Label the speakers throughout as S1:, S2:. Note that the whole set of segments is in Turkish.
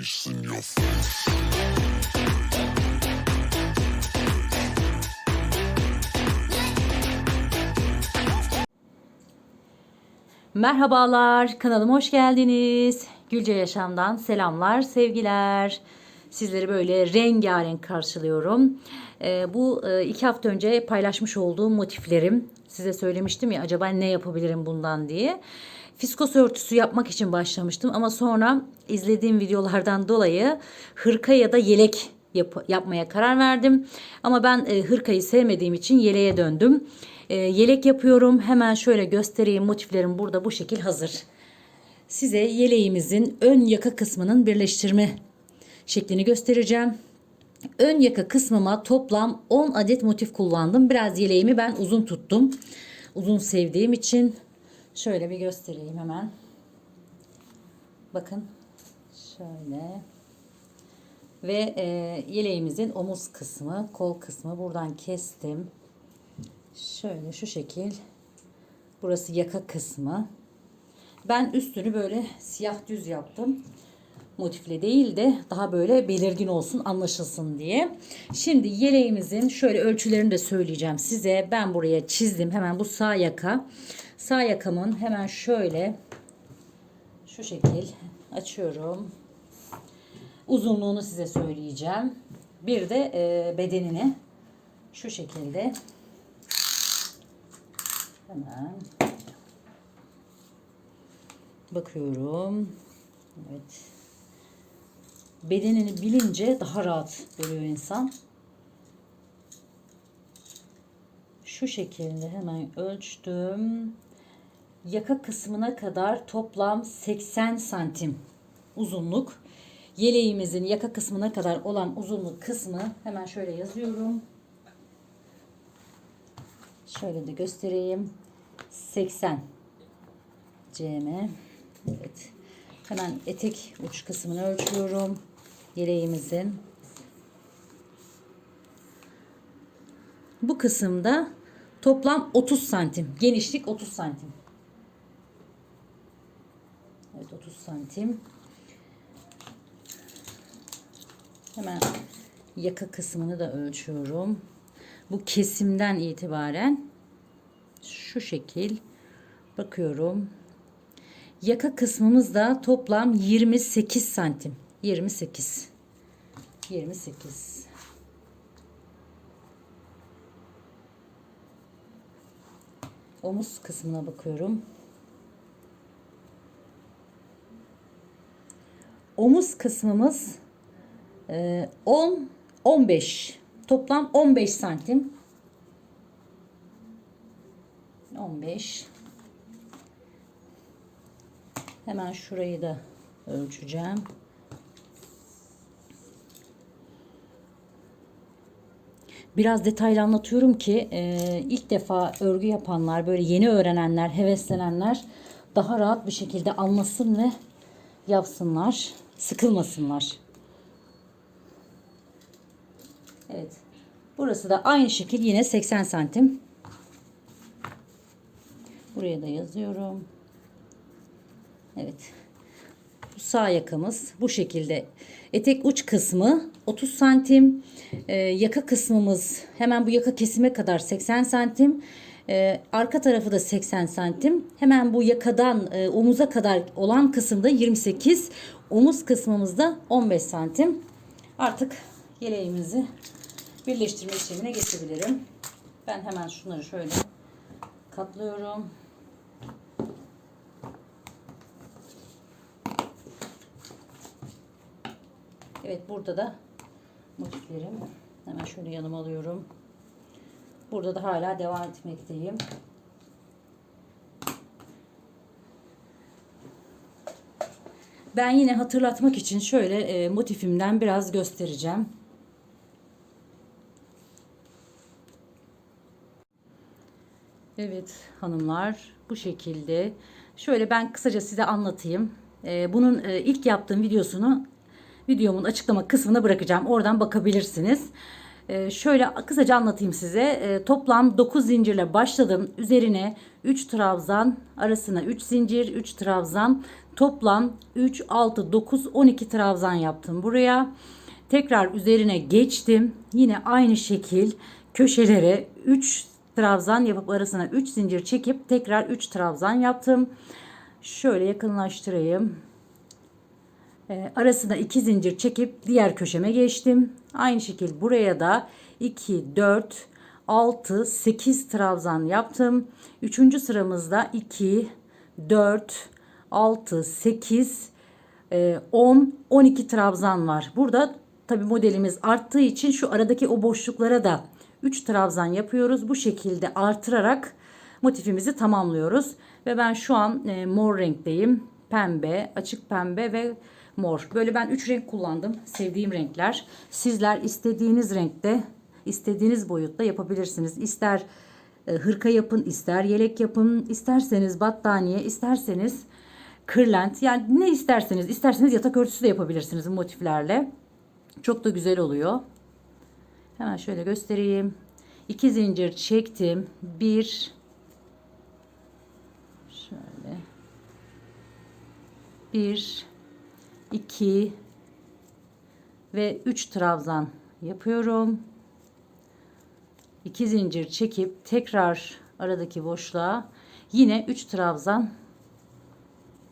S1: face in your face.
S2: Merhabalar, kanalıma hoş geldiniz. Gülce Yaşam'dan selamlar, sevgiler. Sizleri böyle rengarenk karşılıyorum. Ee, bu e, iki hafta önce paylaşmış olduğum motiflerim. Size söylemiştim ya acaba ne yapabilirim bundan diye. Fiskos örtüsü yapmak için başlamıştım ama sonra izlediğim videolardan dolayı hırka ya da yelek yap- yapmaya karar verdim. Ama ben e, hırkayı sevmediğim için yeleğe döndüm. E, yelek yapıyorum. Hemen şöyle göstereyim. Motiflerim burada bu şekil hazır. Size yeleğimizin ön yaka kısmının birleştirme şeklini göstereceğim. Ön yaka kısmıma toplam 10 adet motif kullandım. Biraz yeleğimi ben uzun tuttum. Uzun sevdiğim için şöyle bir göstereyim hemen. Bakın şöyle ve e, yeleğimizin omuz kısmı, kol kısmı buradan kestim. Şöyle şu şekil. Burası yaka kısmı. Ben üstünü böyle siyah düz yaptım. Motifle değil de daha böyle belirgin olsun, anlaşılsın diye. Şimdi yeleğimizin şöyle ölçülerini de söyleyeceğim size. Ben buraya çizdim. Hemen bu sağ yaka. Sağ yakamın hemen şöyle şu şekil açıyorum. Uzunluğunu size söyleyeceğim. Bir de e, bedenini şu şekilde hemen bakıyorum. Evet. Bedenini bilince daha rahat görüyor insan. Şu şekilde hemen ölçtüm. Yaka kısmına kadar toplam 80 santim uzunluk. Yeleğimizin yaka kısmına kadar olan uzunluk kısmı hemen şöyle yazıyorum. Şöyle de göstereyim. 80 cm. Evet. Hemen etek uç kısmını ölçüyorum. Yeleğimizin. Bu kısımda toplam 30 santim. Genişlik 30 santim. Evet 30 santim. Hemen yaka kısmını da ölçüyorum. Bu kesimden itibaren şu şekil bakıyorum. Yaka kısmımız da toplam 28 santim. 28. 28. Omuz kısmına bakıyorum. Omuz kısmımız e, 10 15 toplam 15 santim. 15 hemen şurayı da ölçeceğim. Biraz detaylı anlatıyorum ki e, ilk defa örgü yapanlar böyle yeni öğrenenler heveslenenler daha rahat bir şekilde anlasın ve yapsınlar sıkılmasınlar Evet. Burası da aynı şekil yine 80 santim. Buraya da yazıyorum. Evet. Bu sağ yakamız bu şekilde. Etek uç kısmı 30 santim. Ee, yaka kısmımız hemen bu yaka kesime kadar 80 santim. Ee, arka tarafı da 80 santim. Hemen bu yakadan e, omuza kadar olan kısımda 28. Omuz kısmımızda 15 santim. Artık yeleğimizi birleştirme işlemine geçebilirim. Ben hemen şunları şöyle katlıyorum. Evet burada da motiflerim. Hemen şöyle yanıma alıyorum. Burada da hala devam etmekteyim. Ben yine hatırlatmak için şöyle e, motifimden biraz göstereceğim. Evet hanımlar bu şekilde. Şöyle ben kısaca size anlatayım. Ee, bunun e, ilk yaptığım videosunu videomun açıklama kısmına bırakacağım. Oradan bakabilirsiniz. Ee, şöyle kısaca anlatayım size. Ee, toplam 9 zincirle başladım. Üzerine 3 trabzan, arasına 3 zincir, 3 trabzan, Toplam 3, 6, 9, 12 trabzan yaptım buraya. Tekrar üzerine geçtim. Yine aynı şekil köşelere 3 trabzan yapıp arasına 3 zincir çekip tekrar 3 trabzan yaptım. Şöyle yakınlaştırayım. E, arasına 2 zincir çekip diğer köşeme geçtim. Aynı şekil buraya da 2, 4, 6, 8 trabzan yaptım. Üçüncü sıramızda 2, 4, 6, 8, e, 10, 12 trabzan var. Burada tabi modelimiz arttığı için şu aradaki o boşluklara da 3 trabzan yapıyoruz. Bu şekilde artırarak motifimizi tamamlıyoruz. Ve ben şu an e, mor renkteyim. Pembe, açık pembe ve mor. Böyle ben 3 renk kullandım. Sevdiğim renkler. Sizler istediğiniz renkte, istediğiniz boyutta yapabilirsiniz. İster e, hırka yapın, ister yelek yapın, isterseniz battaniye, isterseniz kırlent. Yani ne isterseniz, isterseniz yatak örtüsü de yapabilirsiniz motiflerle. Çok da güzel oluyor. Hemen şöyle göstereyim. 2 zincir çektim. 1 şöyle 1 2 ve 3 trabzan yapıyorum. 2 zincir çekip tekrar aradaki boşluğa yine 3 trabzan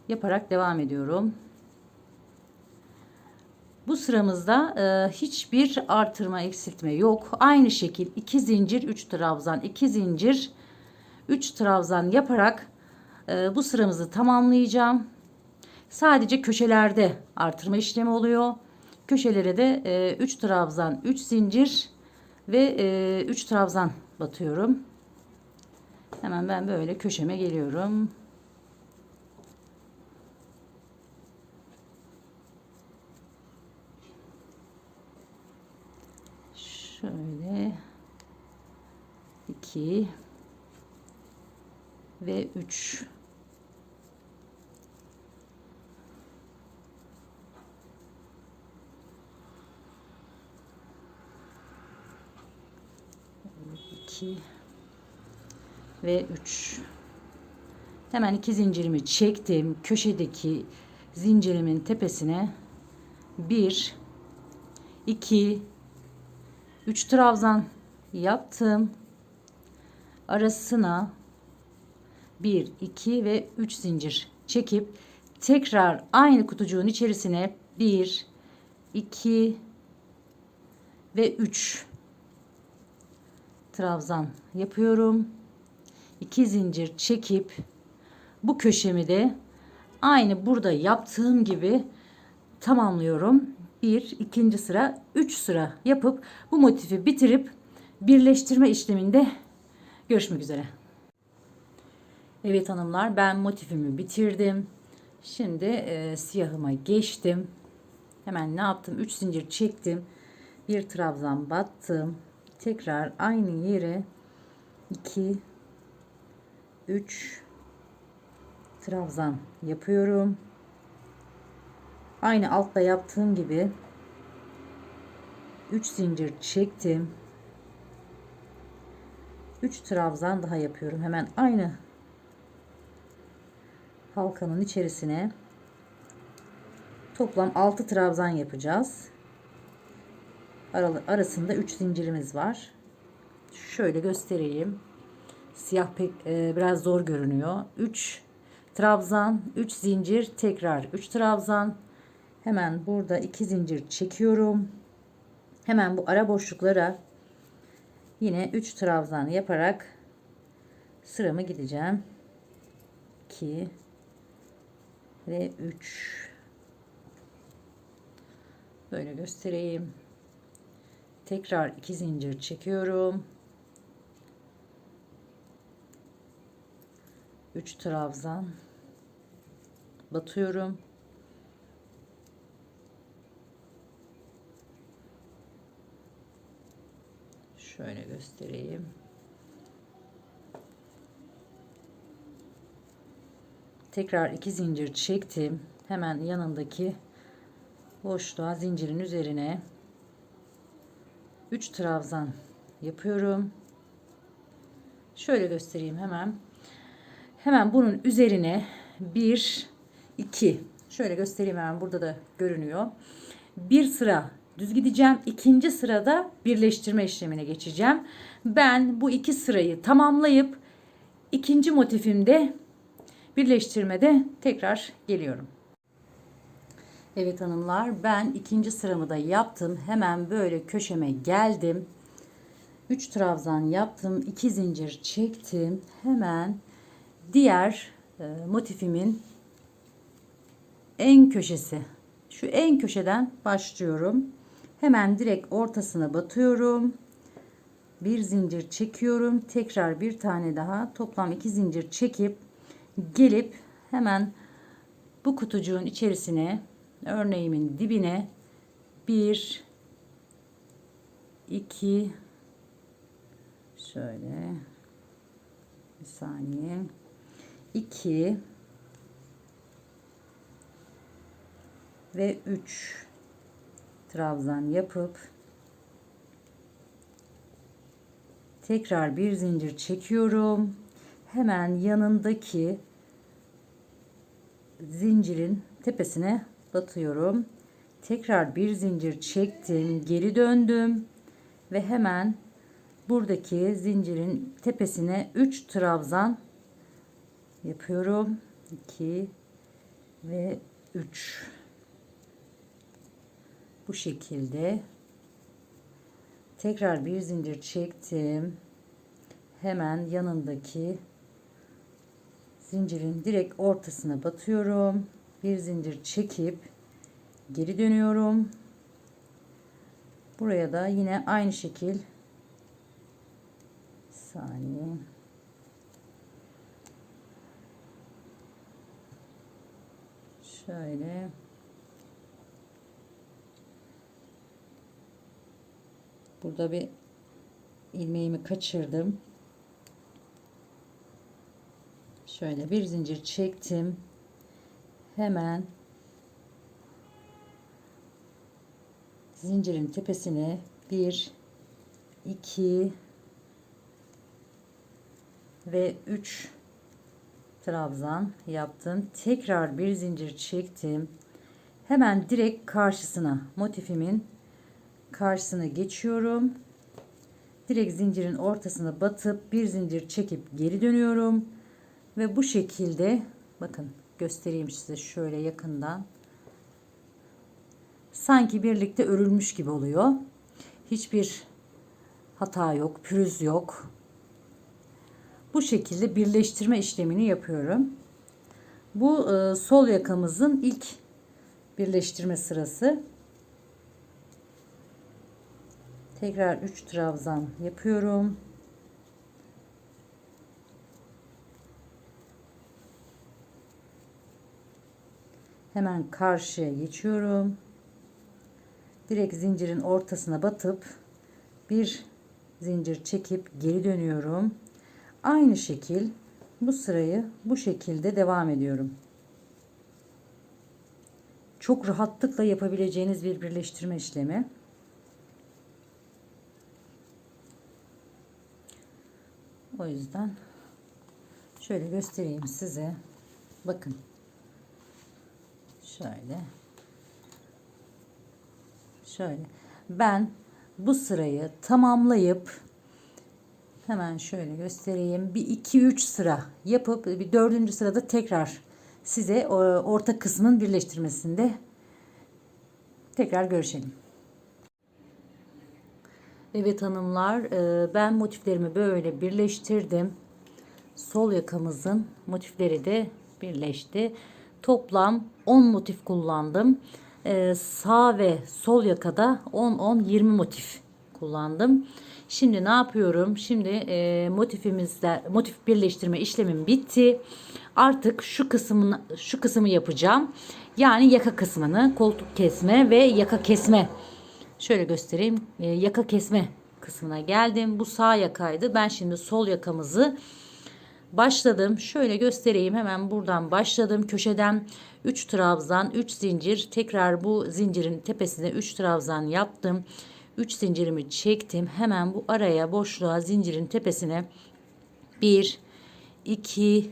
S2: yaparak devam ediyorum. Bu sıramızda e, hiçbir artırma eksiltme yok. Aynı şekil 2 zincir 3 trabzan 2 zincir 3 trabzan yaparak e, bu sıramızı tamamlayacağım. Sadece köşelerde artırma işlemi oluyor. Köşelere de e, 3 trabzan 3 zincir ve e, 3 trabzan batıyorum. Hemen ben böyle köşeme geliyorum. Şöyle 2 ve 3 2 ve 3 hemen iki zincirimi çektim. Köşedeki zincirimin tepesine 1 2 3 trabzan yaptım. Arasına 1 2 ve 3 zincir çekip tekrar aynı kutucuğun içerisine 1 2 ve 3 trabzan yapıyorum. 2 zincir çekip bu köşemi de aynı burada yaptığım gibi tamamlıyorum. 1 ikinci sıra 3 sıra yapıp bu motifi bitirip birleştirme işleminde görüşmek üzere. Evet hanımlar ben motifimi bitirdim. Şimdi e, siyahıma geçtim. Hemen ne yaptım? 3 zincir çektim. Bir trabzan battım tekrar aynı yere 2 3 trabzan yapıyorum. Aynı altta yaptığım gibi 3 zincir çektim. 3 trabzan daha yapıyorum. Hemen aynı halkanın içerisine toplam 6 trabzan yapacağız arasında 3 zincirimiz var. Şöyle göstereyim. Siyah pek e, biraz zor görünüyor. 3 trabzan, 3 zincir, tekrar 3 trabzan. Hemen burada 2 zincir çekiyorum. Hemen bu ara boşluklara yine 3 trabzan yaparak sıramı gideceğim. 2 ve 3 böyle göstereyim tekrar iki zincir çekiyorum. 3 trabzan batıyorum. Şöyle göstereyim. Tekrar iki zincir çektim. Hemen yanındaki boşluğa zincirin üzerine 3 trabzan yapıyorum. Şöyle göstereyim hemen. Hemen bunun üzerine 1 2. Şöyle göstereyim hemen burada da görünüyor. Bir sıra düz gideceğim. İkinci sırada birleştirme işlemine geçeceğim. Ben bu iki sırayı tamamlayıp ikinci motifimde birleştirmede tekrar geliyorum. Evet hanımlar ben ikinci sıramı da yaptım. Hemen böyle köşeme geldim. 3 trabzan yaptım. 2 zincir çektim. Hemen diğer e, motifimin en köşesi. Şu en köşeden başlıyorum. Hemen direkt ortasına batıyorum. Bir zincir çekiyorum. Tekrar bir tane daha toplam iki zincir çekip gelip hemen bu kutucuğun içerisine örneğimin dibine bir iki şöyle bir saniye iki ve 3 trabzan yapıp tekrar bir zincir çekiyorum. Hemen yanındaki zincirin tepesine batıyorum. Tekrar bir zincir çektim, geri döndüm ve hemen buradaki zincirin tepesine 3 trabzan yapıyorum. 2 ve 3 bu şekilde tekrar bir zincir çektim hemen yanındaki zincirin direkt ortasına batıyorum bir zincir çekip geri dönüyorum buraya da yine aynı şekil saniye şöyle Burada bir ilmeğimi kaçırdım. Şöyle bir zincir çektim. Hemen zincirin tepesine 1 2 ve 3 trabzan yaptım. Tekrar bir zincir çektim. Hemen direkt karşısına motifimin karşısına geçiyorum. Direkt zincirin ortasına batıp bir zincir çekip geri dönüyorum. Ve bu şekilde bakın göstereyim size şöyle yakından. Sanki birlikte örülmüş gibi oluyor. Hiçbir hata yok, pürüz yok. Bu şekilde birleştirme işlemini yapıyorum. Bu e, sol yakamızın ilk birleştirme sırası. Tekrar 3 trabzan yapıyorum. Hemen karşıya geçiyorum. Direkt zincirin ortasına batıp bir zincir çekip geri dönüyorum. Aynı şekil bu sırayı bu şekilde devam ediyorum. Çok rahatlıkla yapabileceğiniz bir birleştirme işlemi. O yüzden şöyle göstereyim size. Bakın. Şöyle. Şöyle. Ben bu sırayı tamamlayıp hemen şöyle göstereyim. Bir iki üç sıra yapıp bir dördüncü sırada tekrar size orta kısmın birleştirmesinde tekrar görüşelim. Evet hanımlar e, ben motiflerimi böyle birleştirdim. Sol yakamızın motifleri de birleşti. Toplam 10 motif kullandım. E, sağ ve sol yakada 10-10-20 motif kullandım. Şimdi ne yapıyorum? Şimdi e, motifimizde motif birleştirme işlemim bitti. Artık şu kısmını şu kısmı yapacağım. Yani yaka kısmını, koltuk kesme ve yaka kesme Şöyle göstereyim. E, yaka kesme kısmına geldim. Bu sağ yakaydı. Ben şimdi sol yakamızı başladım. Şöyle göstereyim. Hemen buradan başladım. Köşeden 3 trabzan, 3 zincir. Tekrar bu zincirin tepesine 3 trabzan yaptım. 3 zincirimi çektim. Hemen bu araya boşluğa zincirin tepesine 1 2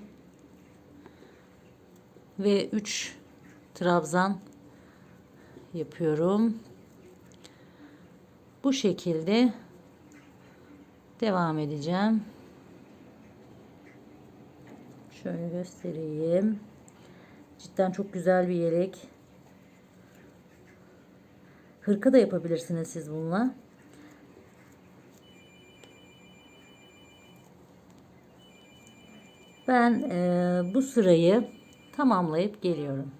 S2: ve 3 trabzan yapıyorum. Bu şekilde devam edeceğim. Şöyle göstereyim. Cidden çok güzel bir yelek. Hırka da yapabilirsiniz siz bununla. Ben eee, bu sırayı tamamlayıp geliyorum.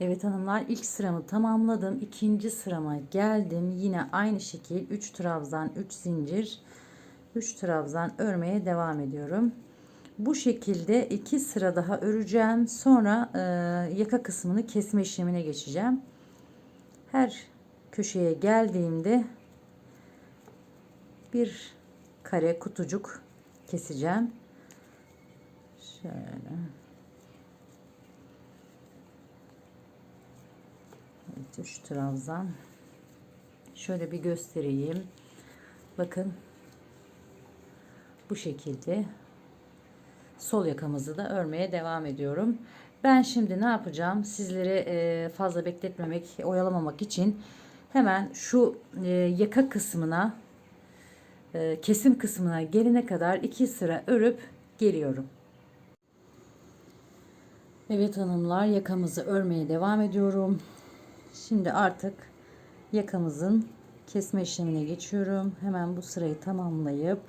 S2: Evet hanımlar ilk sıramı tamamladım. İkinci sırama geldim. Yine aynı şekil 3 trabzan 3 zincir 3 trabzan örmeye devam ediyorum. Bu şekilde iki sıra daha öreceğim. Sonra e, yaka kısmını kesme işlemine geçeceğim. Her köşeye geldiğimde bir kare kutucuk keseceğim. Şöyle. Evet, üç trabzan. Şöyle bir göstereyim. Bakın. Bu şekilde sol yakamızı da örmeye devam ediyorum. Ben şimdi ne yapacağım? Sizleri e, fazla bekletmemek, oyalamamak için hemen şu e, yaka kısmına e, kesim kısmına gelene kadar iki sıra örüp geliyorum. Evet hanımlar yakamızı örmeye devam ediyorum. Şimdi artık yakamızın kesme işlemine geçiyorum. Hemen bu sırayı tamamlayıp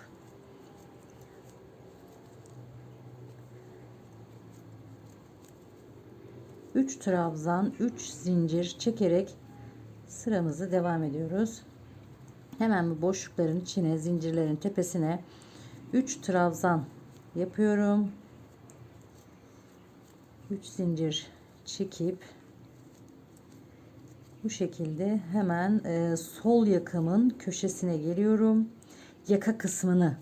S2: üç trabzan 3 zincir çekerek sıramızı devam ediyoruz. Hemen bu boşlukların içine zincirlerin tepesine 3 trabzan yapıyorum. 3 zincir çekip bu şekilde hemen e, sol yakamın köşesine geliyorum. Yaka kısmını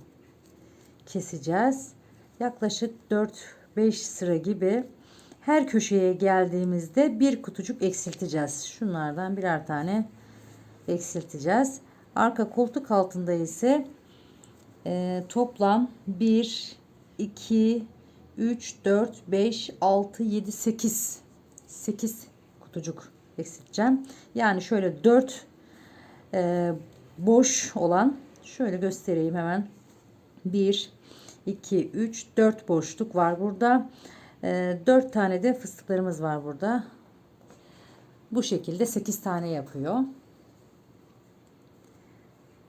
S2: keseceğiz. Yaklaşık 4-5 sıra gibi her köşeye geldiğimizde bir kutucuk eksilteceğiz. Şunlardan birer tane eksilteceğiz. Arka koltuk altında ise e, toplam 1, 2, 3, 4, 5, 6, 7, 8 8 kutucuk eksilteceğim. Yani şöyle 4 e, boş olan şöyle göstereyim hemen. 1, 2, 3, 4 boşluk var burada. E, 4 tane de fıstıklarımız var burada. Bu şekilde 8 tane yapıyor.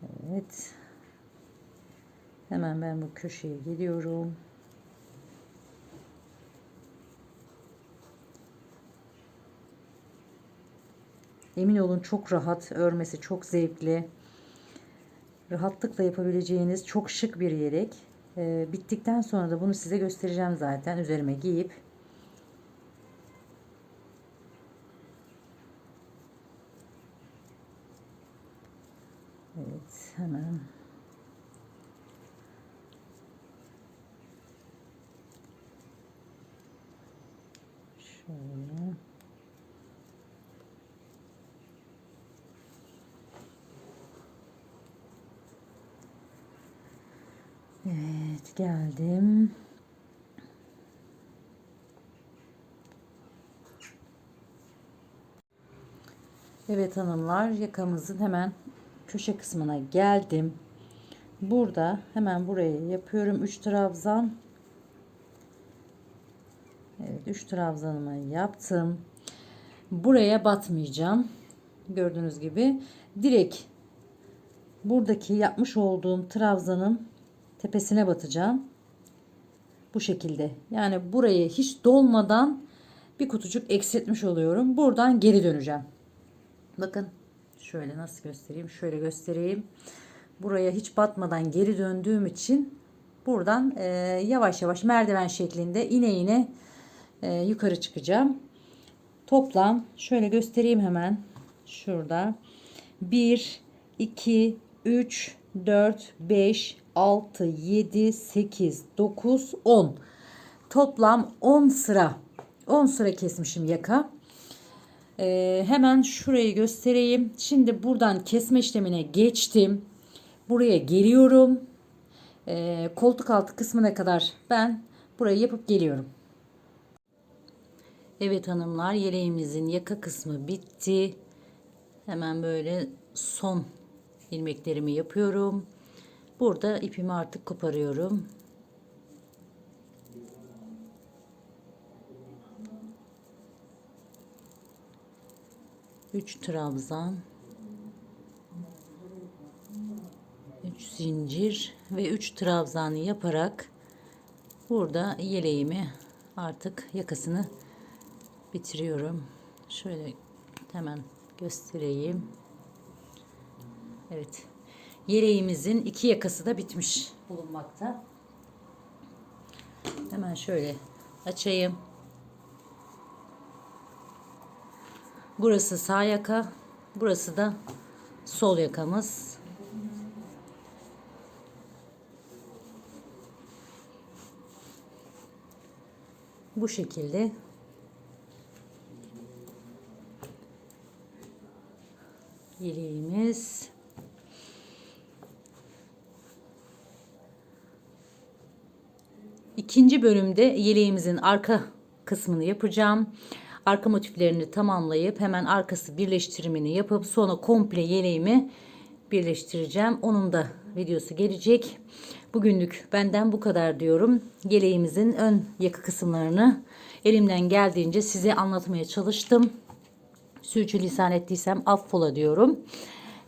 S2: Evet. Hemen ben bu köşeye geliyorum. Emin olun çok rahat, örmesi çok zevkli. Rahatlıkla yapabileceğiniz çok şık bir yelek. Ee, bittikten sonra da bunu size göstereceğim zaten üzerime giyip. Evet hemen şöyle Evet geldim. Evet hanımlar yakamızın hemen köşe kısmına geldim. Burada hemen buraya yapıyorum 3 trabzan. Evet 3 trabzanımı yaptım. Buraya batmayacağım. Gördüğünüz gibi direkt buradaki yapmış olduğum trabzanın tepesine batacağım. Bu şekilde. Yani buraya hiç dolmadan bir kutucuk eksiltmiş oluyorum. Buradan geri döneceğim. Bakın şöyle nasıl göstereyim? Şöyle göstereyim. Buraya hiç batmadan geri döndüğüm için buradan e, yavaş yavaş merdiven şeklinde ine ine e, yukarı çıkacağım. Toplam şöyle göstereyim hemen. Şurada 1 2 3 4 5 6 7 8 9 10 toplam 10 sıra 10 sıra kesmişim yaka. Ee, hemen şurayı göstereyim. Şimdi buradan kesme işlemine geçtim. Buraya geliyorum. Ee, koltuk altı kısmına kadar ben burayı yapıp geliyorum. Evet hanımlar yeleğimizin yaka kısmı bitti. Hemen böyle son ilmeklerimi yapıyorum. Burada ipimi artık koparıyorum. Üç trabzan. Üç zincir ve üç trabzan yaparak burada yeleğimi artık yakasını bitiriyorum. Şöyle hemen göstereyim. Evet. Yeleğimizin iki yakası da bitmiş bulunmakta. Hemen şöyle açayım. Burası sağ yaka, burası da sol yakamız. Bu şekilde yeleğimiz. İkinci bölümde yeleğimizin arka kısmını yapacağım. Arka motiflerini tamamlayıp hemen arkası birleştirimini yapıp sonra komple yeleğimi birleştireceğim. Onun da videosu gelecek. Bugünlük benden bu kadar diyorum. Yeleğimizin ön yaka kısımlarını elimden geldiğince size anlatmaya çalıştım. Sürçülisan ettiysem affola diyorum.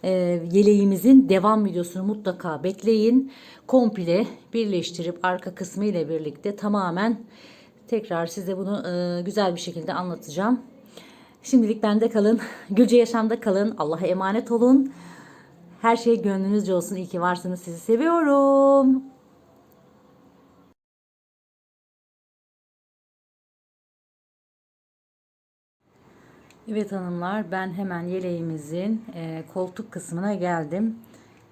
S2: Ee, yeleğimizin devam videosunu mutlaka bekleyin. Komple birleştirip arka kısmı ile birlikte tamamen tekrar size bunu e, güzel bir şekilde anlatacağım. Şimdilik bende kalın. Gülce yaşamda kalın. Allah'a emanet olun. Her şey gönlünüzce olsun. İyi ki varsınız. Sizi seviyorum. Evet hanımlar ben hemen yeleğimizin e, koltuk kısmına geldim.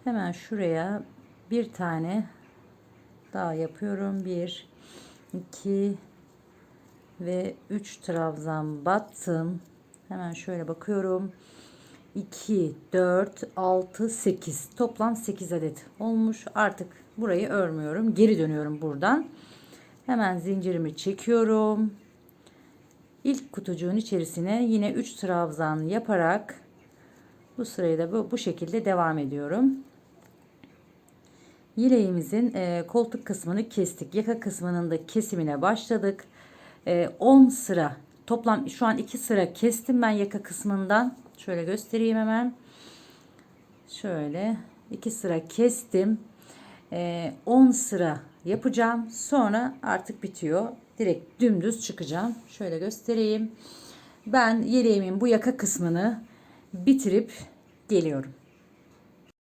S2: Hemen şuraya bir tane daha yapıyorum. Bir, iki ve üç trabzan battım. Hemen şöyle bakıyorum. 2, 4, 6, 8. Toplam 8 adet olmuş. Artık burayı örmüyorum. Geri dönüyorum buradan. Hemen zincirimi çekiyorum. İlk kutucuğun içerisine yine 3 trabzan yaparak bu sırayı da bu, bu şekilde devam ediyorum. Yeleğimizin e, koltuk kısmını kestik. Yaka kısmının da kesimine başladık. E, 10 sıra toplam şu an 2 sıra kestim ben yaka kısmından. Şöyle göstereyim hemen. Şöyle 2 sıra kestim. E, 10 sıra yapacağım. Sonra artık bitiyor. Direkt dümdüz çıkacağım. Şöyle göstereyim. Ben yeleğimin bu yaka kısmını bitirip geliyorum.